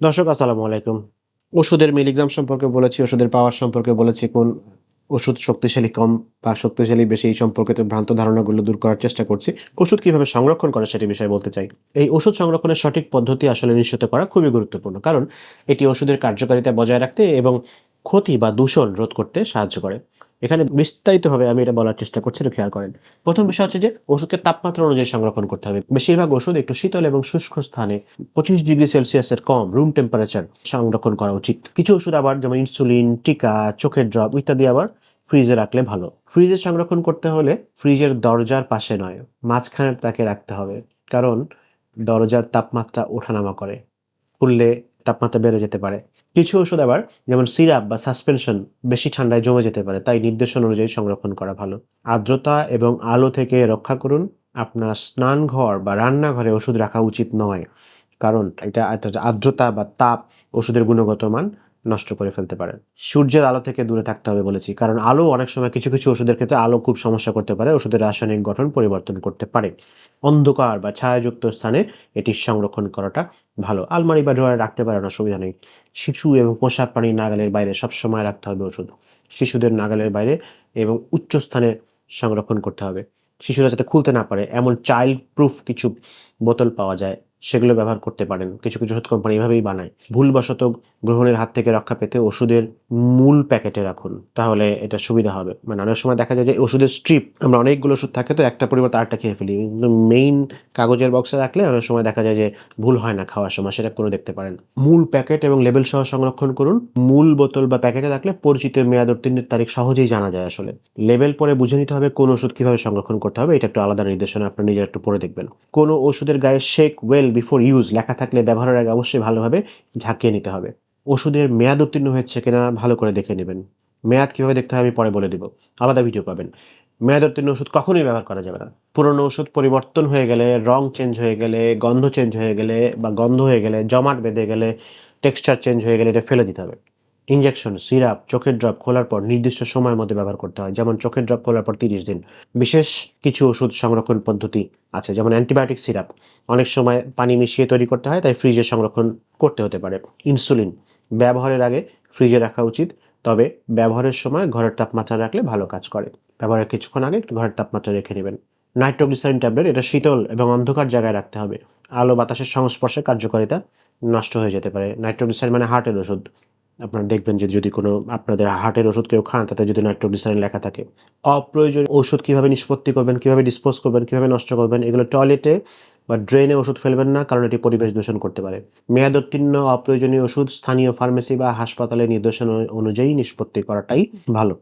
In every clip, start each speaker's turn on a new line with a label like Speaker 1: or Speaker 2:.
Speaker 1: দর্শক, আসসালামু আলাইকুম। ওষুধের মিলিগ্রাম সম্পর্কে বলেছি, ওষুধের পাওয়ার সম্পর্কে বলেছি। কোন ওষুধ শক্তিশালী কম বা শক্তিশালী বেশি এই সম্পর্কিত ভ্রান্ত ধারণাগুলো দূর করার চেষ্টা করছি। ওষুধ কীভাবে সংরক্ষণ করে সেটি বিষয়ে বলতে চাই। এই ওষুধ সংরক্ষণের সঠিক পদ্ধতি আসলে নিশ্চিত করা খুবই গুরুত্বপূর্ণ, কারণ এটি ওষুধের কার্যকারিতা বজায় রাখতে এবং ক্ষতি বা দূষণ রোধ করতে সাহায্য করে। এখানে বিস্তারিতভাবে আমি এটা বলার চেষ্টা করছি, একটু খেয়াল করেন। প্রথম বিষয় হচ্ছে যে ওষুধকে তাপমাত্রা অনুযায়ী সংরক্ষণ করতে হবে। বেশিরভাগ ওষুধ একটু শীতল এবং শুষ্ক স্থানে পঁচিশ ডিগ্রি সেলসিয়াসের কম রুম টেম্পারেচার সংরক্ষণ করা উচিত। কিছু ওষুধ আবার যেমন ইনসুলিন টিকা, চোখের ড্রপ ইত্যাদি আবার ফ্রিজে রাখলে ভালো। ফ্রিজে সংরক্ষণ করতে হলে ফ্রিজের দরজার পাশে নয়, মাঝখানে তাকে রাখতে হবে। কারণ দরজার তাপমাত্রা ওঠানামা করে। খুললে তাপমাত্রা বেড়ে যেতে পারে। কিছু ওষুধ আবার, যেমন সিরাপ বা সাসপেনশন বেশি ঠান্ডায় জমে যেতে পারে, তাই নির্দেশন অনুযায়ী সংরক্ষণ করা ভালো। আর্দ্রতা এবং আলো থেকে রক্ষা করুন। আপনার স্নানঘর বা রান্নাঘরে ওষুধ রাখা উচিত নয়, কারণ এটা আর্দ্রতা বা তাপ ওষুধের গুণগত মান নষ্ট করে ফেলতে পারে সূর্যের আলো থেকে দূরে থাকতে হবে বলেছি, কারণ আলো অনেক সময় কিছু কিছু ওষুধের ক্ষেত্রে আলো খুব সমস্যা করতে পারে, ওষুধের রাসায়নিক গঠন পরিবর্তন করতে পারে। অন্ধকার বা ছায়াযুক্ত স্থানে এটি সংরক্ষণ করাটা ভালো। আলমারি বা ড্রয়ারে রাখতে পারেন, অসুবিধা নেই। শিশু এবং পোষা প্রাণী নাগালের বাইরে সবসময় রাখতে হবে ওষুধ। শিশুদের নাগালের বাইরে এবং উচ্চ স্থানে সংরক্ষণ করতে হবে। শিশুরা যাতে খুলতে না পারে, এমন চাইল্ড প্রুফ কিছু বোতল পাওয়া যায় সেগুলো ব্যবহার করতে পারেন। কিছু কিছু ওষুধ কোম্পানি এভাবেই বানায়। ভুলবশত গ্রহণের হাত থেকে রক্ষা পেতে ওষুধের মূল প্যাকেটে রাখুন। তাহলে এটা সুবিধা হবে। মানে অনেক সময় দেখা যায় যে ওষুধের স্ট্রিপ আমরা অনেকগুলো ওষুধ থাকে তো একটা পরিবর্তে আরেকটা খেয়ে ফেলি। কিন্তু মেইন কাগজের বক্সে রাখলে অনেক সময় দেখা যায় যে ভুল হয় না খাওয়ার সময়, সেটা করে দেখতে পারেন। মূল প্যাকেট এবং লেবেল সহ সংরক্ষণ করুন। মূল বোতল বা প্যাকেটে রাখলে পরিচিত মেয়াদ উত্তীর্ণের তারিখ সহজেই জানা যায় আসলে। লেবেল পরে বুঝে নিতে হবে কোন ওষুধ কীভাবে সংরক্ষণ করতে হবে, এটা একটু আলাদা নির্দেশনা, আপনার নিজের একটু পড়ে দেখবেন। কোনো ওষুধের গায়ে শেক ওয়েল বিফোর ইউজ লেখা থাকলে ব্যবহারের আগে অবশ্যই ভালোভাবে ঝাঁকিয়ে নিতে হবে। ওষুধের মেয়াদ উত্তীর্ণ হয়েছে কিনা ভালো করে দেখে নেবেন। মেয়াদ কীভাবে দেখতে হবে আমি পরে বলে দেবো। আলাদা ভিডিও পাবেন। মেয়াদ উত্তীর্ণ ওষুধ কখনোই ব্যবহার করা যাবে না। পুরনো ওষুধ পরিবর্তন হয়ে গেলে, রং চেঞ্জ হয়ে গেলে, গন্ধ চেঞ্জ হয়ে গেলে বা গন্ধ হয়ে গেলে, জমাট বেঁধে গেলে টেক্সচার চেঞ্জ হয়ে গেলে এটা ফেলে দিতে হবে। ইঞ্জেকশন সিরাপ চোখের ড্রপ খোলার পর নির্দিষ্ট সময়ের মধ্যে ব্যবহার করতে হয়। যেমন চোখের ড্রপ খোলার পর তিরিশ দিন। বিশেষ কিছু ওষুধ সংরক্ষণ পদ্ধতি আছে, যেমন অ্যান্টিবায়োটিক সিরাপ অনেক সময় পানি মিশিয়ে তৈরি করতে হয়, তাই ফ্রিজে সংরক্ষণ করতে হতে পারে। ইনসুলিন ব্যবহারের আগে ফ্রিজে রাখা উচিত, তবে ব্যবহারের সময় ঘরের তাপমাত্রা রাখলে ভালো কাজ করে। ব্যবহারের কিছুক্ষণ আগে একটু ঘরের তাপমাত্রা রেখে নেবেন। নাইট্রোগ্লিসারিন ট্যাবলেট এটা শীতল এবং অন্ধকার জায়গায় রাখতে হবে। আলো বাতাসের সংস্পর্শে কার্যকারিতা নষ্ট হয়ে যেতে পারে। নাইট্রোগ্লিসারিন মানে হার্টের ওষুধ। আপনারা দেখবেন যে যদি কোনো আপনাদের হার্টের ওষুধ কেউ খান, তাতে যদি নাইট্রোগ্লিসারিন লেখা থাকে। অপ্রয়োজন ওষুধ কীভাবে নিষ্পত্তি করবেন, কীভাবে ডিসপোজ করবেন, কীভাবে নষ্ট করবেন, এগুলো টয়লেটে বা ড্রেনে ওষুধ ফেলবেন না, কারণ এটি পরিবেশ দূষণ করতে পারে। মেয়াদোত্তীর্ণ অপ্রয়োজনীয় ওষুধ স্থানীয় ফার্মেসি বা হাসপাতালের নির্দেশনা অনুযায়ী নিষ্পত্তি করাটাই ভালো।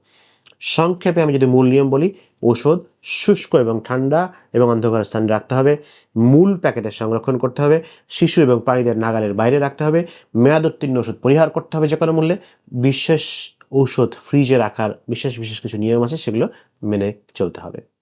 Speaker 1: সংক্ষেপে আমি যদি মূল নিয়ম বলি ওষুধ শুষ্ক এবং ঠান্ডা এবং অন্ধকার স্থানে রাখতে হবে। মূল প্যাকেটে সংরক্ষণ করতে হবে। শিশু এবং প্রাণীদের নাগালের বাইরে রাখতে হবে। মেয়াদোত্তীর্ণ ওষুধ পরিহার করতে হবে যে কোনো মূল্যে। বিশেষ ঔষধ ফ্রিজে রাখার বিশেষ বিশেষ কিছু নিয়ম আছে, সেগুলো মেনে চলতে হবে।